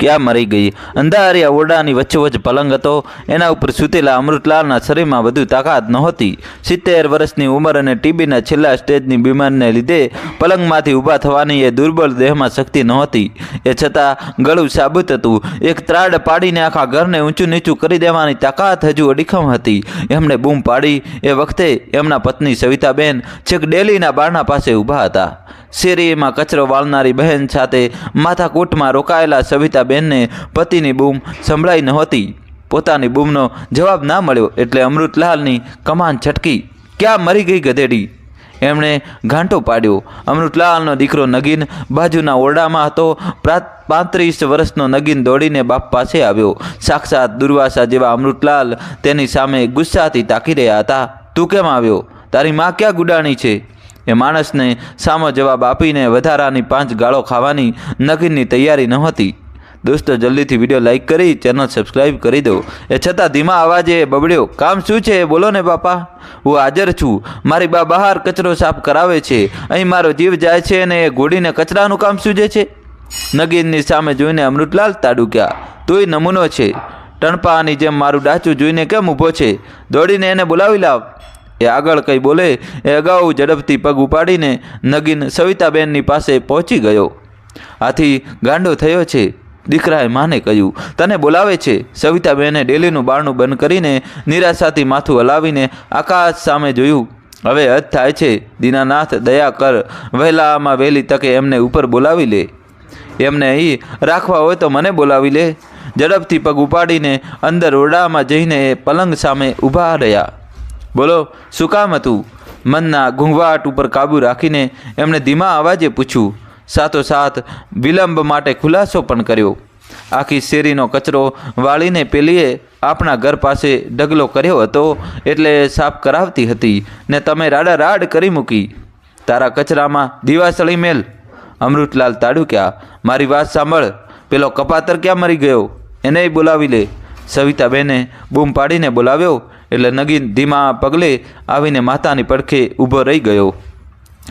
ક્યાં મરી ગઈ? અંધારિયા ઓરડાની વચ્ચોવચ્ચ પલંગ હતો. એના ઉપર સૂતેલા અમૃતલાલના શરીરમાં વધુ તાકાત નહોતી. સિત્તેર વર્ષની ઉંમર અને ટીબીના છેલ્લા સ્ટેજની બીમારીને લીધે પલંગમાંથી ઊભા થવાની એ દુર્બળ દેહમાં શક્તિ નહોતી. એ છતાં ગળું સાબુત હતું. એક ત્રાડ પાડીને આખા ઘરને ઊંચું નીચું કરી દેવાની તાકાત હજુ અડીખમ હતી. એમણે બૂમ પાડી. એ વખતે એમના પત્ની સવિતાબેન છેક ડેલીના બારણા પાસે ઊભા હતા. શેરીમાં કચરો વાળનારી બહેન સાથે માથાકૂટમાં રોકાયેલા સવિતાબહેનને પતિની બૂમ સંભળાઈ નહોતી પોતાની બૂમનો જવાબ ના મળ્યો એટલે અમૃતલાલની કમાન છટકી. ક્યાં મરી ગઈ ગધેડી? એમણે ઘાંટો પાડ્યો. અમૃતલાલનો દીકરો નગીન બાજુના ઓરડામાં હતો. પાંત્રીસ વર્ષનો નગીન દોડીને બાપ પાસે આવ્યો. સાક્ષાત દુર્વાસા જેવા અમૃતલાલ તેની સામે ગુસ્સાથી તાકી રહ્યા હતા. તું કેમ આવ્યો? તારી માં ક્યાં ગુડાણી છે? એ માણસને સામો જવાબ આપીને વધારાની પાંચ ગાળો ખાવાની નગીનની તૈયારી નહોતી દોસ્તો, જલ્દીથી વીડિયો લાઇક કરી, ચેનલ સબસ્ક્રાઈબ કરી દો. એ છતાં ધીમા અવાજે બબડ્યો, કામ શું છે? બોલો ને બાપા. હું હાજર છું. મારી બા બહાર કચરો સાફ કરાવે છે. અહીં મારો જીવ જાય છે અને એ ઘોડીને કચરાનું કામ સૂજે છે. નગીનની સામે જોઈને અમૃતલાલ તાડુક્યા, તોય નમૂનો છે. ટણપાની જેમ મારું ડાચું જોઈને કેમ ઊભો છે? દોડીને એને બોલાવી લાવ. એ આગળ કંઈ બોલે, એ અગાઉ ઝડપથી પગ ઉપાડીને નગીન સવિતાબેનની પાસે પહોંચી ગયો. આથી ગાંડો થયો છે. દીકરાએ માને કહ્યું, તને બોલાવે છે? સવિતાબેને ડેલીનું બારણું બંધ કરીને નિરાશાથી માથું હલાવીને આકાશ સામે જોયું. હવે હદ થાય છે. દીનાનાથ, દયા કર. વહેલામાં વહેલી તકે એમને ઉપર બોલાવી લે. એમને અહીં રાખવા હોય તો મને બોલાવી લે. ઝડપથી પગ ઉપાડીને અંદર ઓરડામાં જઈને એ પલંગ સામે ઊભા રહ્યા. બોલો, શું કામ હતું? મનના ઘૂંઘવાટ ઉપર કાબૂ રાખીને એમણે ધીમા અવાજે પૂછ્યું સાથોસાથ વિલંબ માટે ખુલાસો પણ કર્યો. આખી શેરીનો કચરો વાળીને પેલીએ આપણા ઘર પાસે ડગલો કર્યો હતો, એટલે સાફ કરાવતી હતી, ને તમે રાડા રાડ કરી મૂકી. તારા કચરામાં દિવાસળી મેલ. અમૃતલાલ તાડુક્યા, મારી વાત સાંભળ, પેલો કપાતર ક્યાં મરી ગયો? એને બોલાવી લે. સવિતાબેને બૂમ પાડીને બોલાવ્યો એટલે નગીન ધીમા પગલે આવીને માતાની પડખે ઊભો રહી ગયો.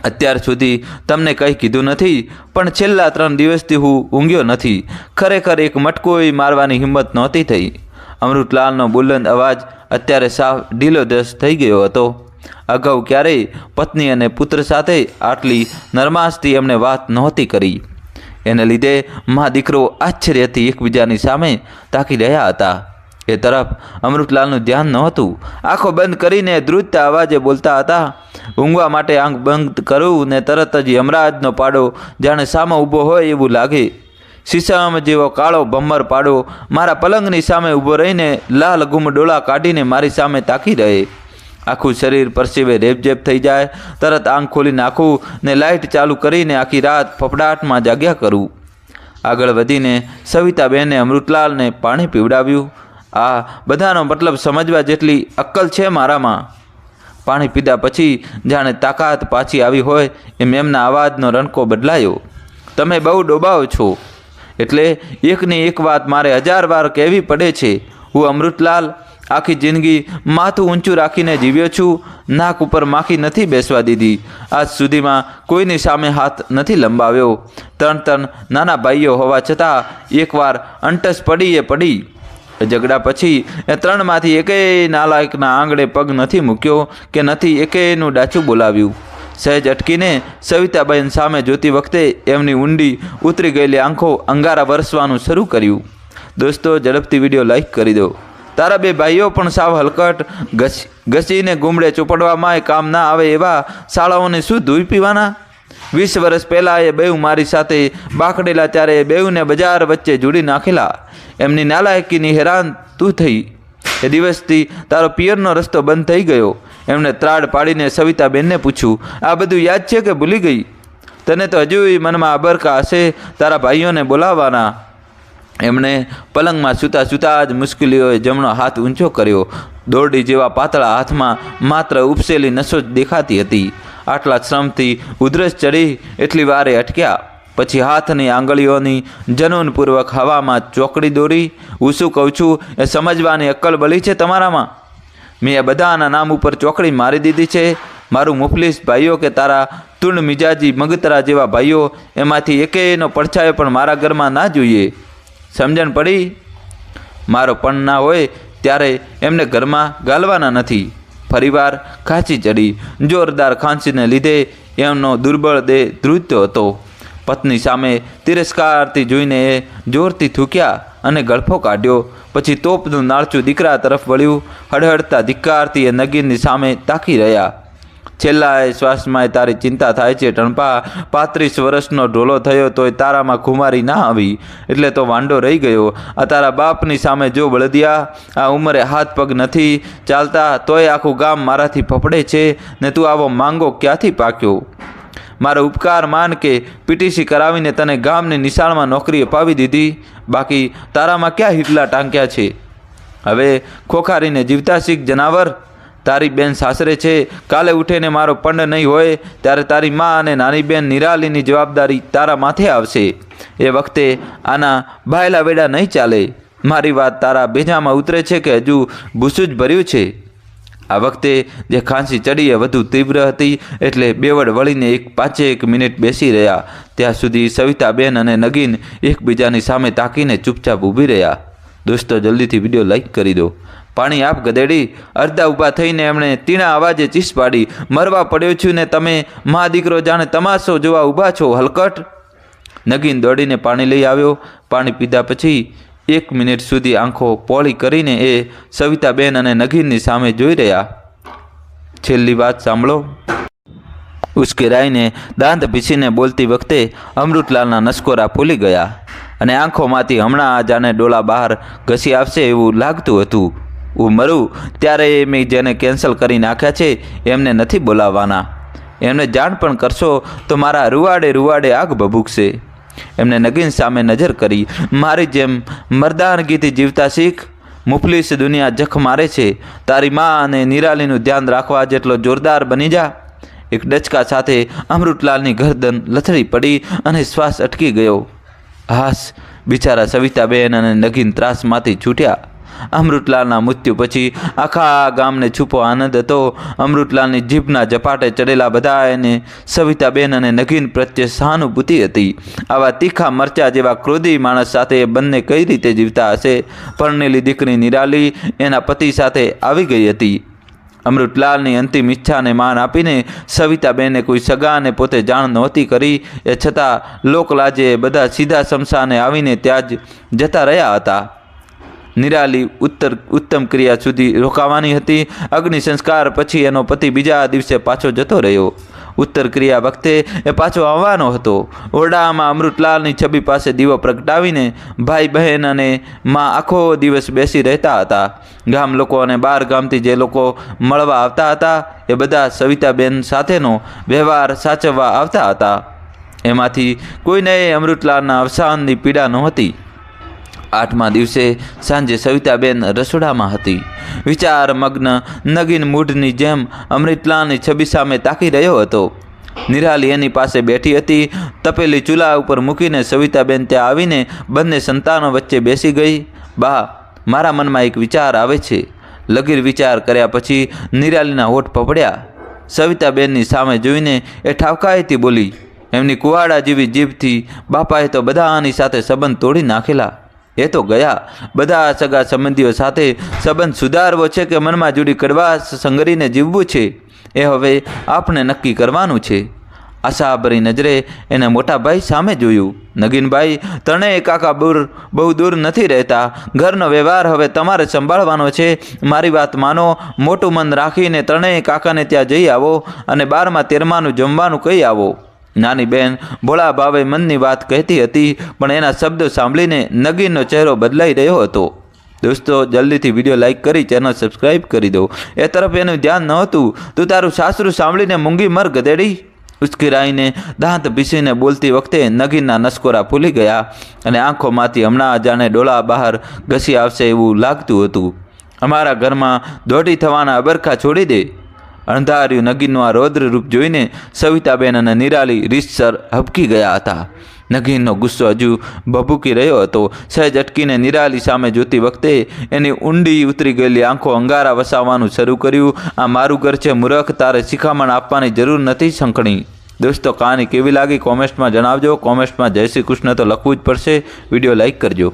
અત્યાર સુધી તમને કંઈ કીધું નથી, પણ છેલ્લા ત્રણ દિવસથી હું ઊંઘ્યો નથી. ખરેખર એક મટકોઈ મારવાની હિંમત નહોતી થઈ. અમૃતલાલનો બુલંદ અવાજ અત્યારે સાવ ઢીલોદસ થઈ ગયો હતો. અગાઉ ક્યારેય પત્ની અને પુત્ર સાથે આટલી નરમાશથી એમણે વાત નહોતી કરી. એને લીધે મા દીકરો આશ્ચર્યથી એકબીજાની સામે તાકી રહ્યા હતા. એ તરફ અમૃતલાલનું ધ્યાન નહોતું. આંખો બંધ કરીને દ્રુત અવાજે બોલતા હતા, ઊંઘવા માટે આંખ બંધ કરું ને તરત જ યમરાજનો પાડો, જાણે સામે ઊભો હોય એવું લાગે. શીશામાં જેવો કાળો ભમ્મર પાડો, મારા પલંગની સામે ઊભો રહીને લાલ ગુમ ડોળા કાઢીને મારી સામે તાકી રહે. આખું શરીર પરસેવે રેપઝેપ થઈ જાય, તરત આંખ ખોલી નાખું ને લાઇટ ચાલુ કરીને આખી રાત ફફડાટમાં જાગ્યા કરું. આગળ વધીને સવિતાબેને અમૃતલાલને પાણી પીવડાવ્યું. આ બધાનો મતલબ સમજવા જેટલી અક્કલ છે મારામાં. પાણી પીધા પછી જાણે તાકાત પાછી આવી હોય એમ એમના અવાજનો રણકો બદલાયો. તમે બહુ ડોબાવો છો. એટલે એકની એક વાત મારે હજાર વાર કહેવી પડે છે. હું અમૃતલાલ આખી જિંદગી માથું ઊંચું રાખીને જીવ્યો છું. નાક ઉપર માખી નથી બેસવા દીધી. આજ સુધીમાં કોઈની સામે હાથ નથી લંબાવ્યો. ત્રણ ત્રણ નાના ભાઈઓ હોવા છતાં એકવાર અંટસ પડી એ પડી. ઝઘડા પછી એ ત્રણમાંથી એકેય નાલાયકના આંગળે પગ નથી મૂક્યો કે નથી એકેયનું ડાચું બોલાવ્યું. સહેજ અટકીને સવિતાબેન સામે જોતી વખતે એમની ઊંડી ઉતરી ગયેલી આંખો અંગારા વરસવાનું શરૂ કર્યું. દોસ્તો, ઝડપથી વીડિયો લાઈક કરી દો. તારા બે ભાઈઓ પણ સાવ હલકટ ઘસી, ઘસીને ગુમડે ચોપડવામાં કામ ના આવે એવા શાળાઓને શું ધોઈ પીવાના? વીસ વર્ષ પહેલાં એ બેઉ મારી સાથે બાકડેલા ત્યારે એ બેઉને બજાર વચ્ચે જોડી નાખેલા. એમની નાલાયકીની હેરાન તું થઈ. એ દિવસથી તારો પિયરનો રસ્તો બંધ થઈ ગયો. એમણે ત્રાડ પાડીને સવિતાબેનને પૂછ્યું, આ બધું યાદ છે કે ભૂલી ગઈ? તને તો હજુ મનમાં અબરકા હશે તારા ભાઈઓને બોલાવવાના. એમણે પલંગમાં સૂતા સૂતા જ મુશ્કેલીઓએ જમણો હાથ ઊંચો કર્યો. દોરડી જેવા પાતળા હાથમાં માત્ર ઉપસેલી નસો જ દેખાતી હતી. આટલા શ્રમથી ઉધરસ ચડી એટલી વારે અટક્યા. પછી હાથની આંગળીઓની જનૂનપૂર્વક હવામાં ચોકડી દોરી હું શું કહું છું, એ સમજવાની અક્કલ બળી છે તમારામાં? મેં એ બધાના નામ ઉપર ચોકડી મારી દીધી છે. મારું મુફલીસ ભાઈઓ કે તારા તુંડ મિજાજી મગતરા જેવા ભાઈઓ, એમાંથી એકેયનો પડછાયો પણ મારા ઘરમાં ના જોઈએ. સમજણ પડી? મારો પણ ના હોય, ત્યારે એમને ઘરમાં ગાલવાના નથી. ફરીવાર ખાંચી ચડી. જોરદાર ખાંસીને લીધે એમનો દુર્બળ દેહ ધ્રુજતો હતો. પત્ની સામે તિરસ્કારથી જોઈને એ જોરથી થૂક્યા અને ગળફો કાઢ્યો. પછી તોપનું નાળચું દીકરા તરફ વળ્યું. હળહળતા ધિક્કારથી એ નગીનની સામે તાકી રહ્યા. છેલ્લા શ્વાસમાં તારી ચિંતા થાય છે, ટણપા. પાંત્રીસ વર્ષનો ઢોલો થયો તોય તારામાં ખુમારી ના આવી. એટલે તો વાંડો રહી ગયો. આ તારા બાપની સામે જો બળદિયા, આ ઉંમરે હાથ પગ નથી ચાલતા, તોય આખું ગામ મારાથી ફફડે છે, ને તું આવો માંગો ક્યાંથી પાક્યો? મારો ઉપકાર માન કે પીટીસી કરાવીને તને ગામની નિશાળમાં નોકરી અપાવી દીધી. બાકી તારામાં ક્યાં હિટલા ટાંક્યા છે? હવે ખોખારીને જીવતા શીખ જનાવર. તારી બેન સાસરે છે, કાલે ઉઠીને મારો પંડ નહીં હોય, ત્યારે તારી મા અને નાની બેન નિરાલીની જવાબદારી તારા માથે આવશે. એ વખતે આના ભાયલા વેડા નહીં ચાલે. મારી વાત તારા ભેજામાં ઉતરે છે કે હજુ ભૂસું જ ભર્યું છે? આ વખતે જે ખાંસી ચડી એ વધુ તીવ્ર હતી, એટલે બેવડ વળીને એક પાંચે એક મિનિટ બેસી રહ્યા. ત્યાં સુધી સવિતાબેન અને નગીન એકબીજાની સામે તાકીને ચૂપચાપ ઊભી રહ્યા. દોસ્તો, જલ્દીથી વીડિયો લાઈક કરી દો. પાણી આપ ગધેડી. અડધા ઊભા થઈને એમણે તીણા અવાજે ચીસ પાડી. મરવા પડ્યો છું ને તમે મા દીકરો જાણે તમાશો જોવા ઊભા છો, હલકટ. નગીન દોડીને પાણી લઈ આવ્યો. પાણી પીધા પછી એક મિનિટ સુધી આંખો પોળી કરીને એ સવિતાબેન અને નગીનની સામે જોઈ રહ્યા. છેલ્લી વાત સાંભળો. ઉશ્કેરાઈને દાંત ભીસીને બોલતી વખતે અમૃતલાલના નસકોરા ફૂલી ગયા અને આંખોમાંથી હમણાં આ જાણે ડોલા બહાર ઘસી આવશે એવું લાગતું હતું. મરું ત્યારે મેં જેને કેન્સલ કરી નાખ્યા છે, એમને નથી બોલાવવાના. એમને જાણ પણ કરશો તો મારા રૂવાડે રૂવાડે આગ ભભૂકશે. એમને નગીન સામે નજર કરી, મારી જેમ મરદાનગીથી જીવતા શીખ, મુફલીસ દુનિયા જખ મારે છે. તારી મા અને નિરાલીનું ધ્યાન રાખવા જેટલો જોરદાર બની જા. એક ડચકા સાથે અમૃતલાલની ગરદન લથડી પડી અને શ્વાસ અટકી ગયો. હાસ, બિચારા સવિતાબેન અને નગીન ત્રાસમાંથી છૂટ્યા. અમૃતલાલના મૃત્યુ પછી આખા ગામને છૂપો આનંદ હતો. અમૃતલાલની જીભના ઝપાટે ચડેલા બધા એને સવિતાબેન અને નગીન પ્રત્યે સહાનુભૂતિ હતી. આવા તીખા મરચા જેવા ક્રોધી માણસ સાથે એ બંને કઈ રીતે જીવતા હશે? પરણેલી દીકરી નિરાલી એના પતિ સાથે આવી ગઈ હતી. અમૃતલાલની અંતિમ ઈચ્છાને માન આપીને સવિતાબેને કોઈ સગાને પોતે જાણ નહોતી કરી. એ છતાં લોકલાજે બધા સીધા શમશાને આવીને ત્યાં જ જતા રહ્યા હતા. નિરાલી ઉત્તર ઉત્તમ ક્રિયા સુધી રોકાવાની હતી. અગ્નિ સંસ્કાર પછી એનો પતિ બીજા દિવસે પાછો જતો રહ્યો. ઉત્તર ક્રિયા વખતે એ પાછો આવવાનો હતો. ઓરડામાં અમૃતલાલની છબી પાસે દીવો પ્રગટાવીને ભાઈ બહેન અને માં આખો દિવસ બેસી રહેતા હતા. ગામ લોકો અને બાર ગામથી જે લોકો મળવા આવતા હતા, એ બધા સવિતાબેન સાથેનો વ્યવહાર સાચવવા આવતા હતા. એમાંથી કોઈને અમૃતલાલના અવસાનની પીડા નહોતી. આઠમા દિવસે સાંજે સવિતાબેન રસોડામાં હતી. વિચાર, મગ્ન, નગીન મૂઢની જેમ અમૃતલાલની છબી સામે તાકી રહ્યો હતો. નિરાલી એની પાસે બેઠી હતી, તપેલી ચૂલા ઉપર મૂકીને સવિતાબેન ત્યાં આવીને બંને સંતાનો વચ્ચે બેસી ગઈ. બા, મારા મનમાં એક વિચાર આવે છે. લગીર વિચાર કર્યા પછી નિરાલીના હોઠ પપડ્યા સવિતાબેનની સામે જોઈને એ ઠાવકાએથી બોલી, એમની કુવાડા જેવી જીભથી બાપાએ તો બધાની સાથે સંબંધ તોડી નાખેલા. એ તો ગયા. બધા સગા સંબંધીઓ સાથે સંબંધ સુધારવો છે કે મનમાં જુડી કડવાશ સંગરીને જીવવું છે? એ હવે આપણે નક્કી કરવાનું છે. આશાભરી નજરે એને મોટાભાઈ સામે જોયું. નગીનભાઈ ત્રણેય કાકા દૂર બહુ દૂર નથી રહેતા. ઘરનો વ્યવહાર હવે તમારે સંભાળવાનો છે. મારી વાત માનો. મોટું મન રાખીને ત્રણેય કાકાને ત્યાં જઈ આવો અને બારમા તેરમાનું જમવાનું કહી આવો. નાની બેન ભોળા ભાવે મનની વાત કહેતી હતી, પણ એના શબ્દો સાંભળીને નગીનનો ચહેરો બદલાઈ રહ્યો હતો. દોસ્તો, જલ્દીથી વીડિયો લાઇક કરી, ચેનલ સબસ્ક્રાઈબ કરી દો. એ તરફ એનું ધ્યાન નહોતું તું તારું સાસરું સાંભળીને મૂંગી મર, ગધેડી ઉશ્કેરાઈને દાંત ભીસીને બોલતી વખતે નગીનના નસકોરા ફૂલી ગયા અને આંખોમાંથી હમણાં જાણે ડોળા બહાર ઘસી આવશે એવું લાગતું હતું. અમારા ઘરમાં દોઢી થવાના અબરખા છોડી દે. અંધાર્યું નગીનનું આ રૌદ્ર રૂપ જોઈને સવિતાબેન અને નિરાલી રીતસર હબકી ગયા હતા. નગીનનો ગુસ્સો હજુ ભભૂકી રહ્યો હતો. સહેજ અટકીને નિરાલી સામે જોતી વખતે એની ઊંડી ઉતરી ગયેલી આંખો અંગારા વસાવવાનું શરૂ કર્યું. આ મારું ઘર છે મૂરખ, તારે શિખામણ આપવાની જરૂર નથી શંખણી. દોસ્તો, કહાની કેવી લાગી કોમેન્ટમાં જણાવજો. કોમેન્ટમાં જય શ્રી કૃષ્ણ તો લખવું જ પડશે. વીડિયો લાઇક કરજો.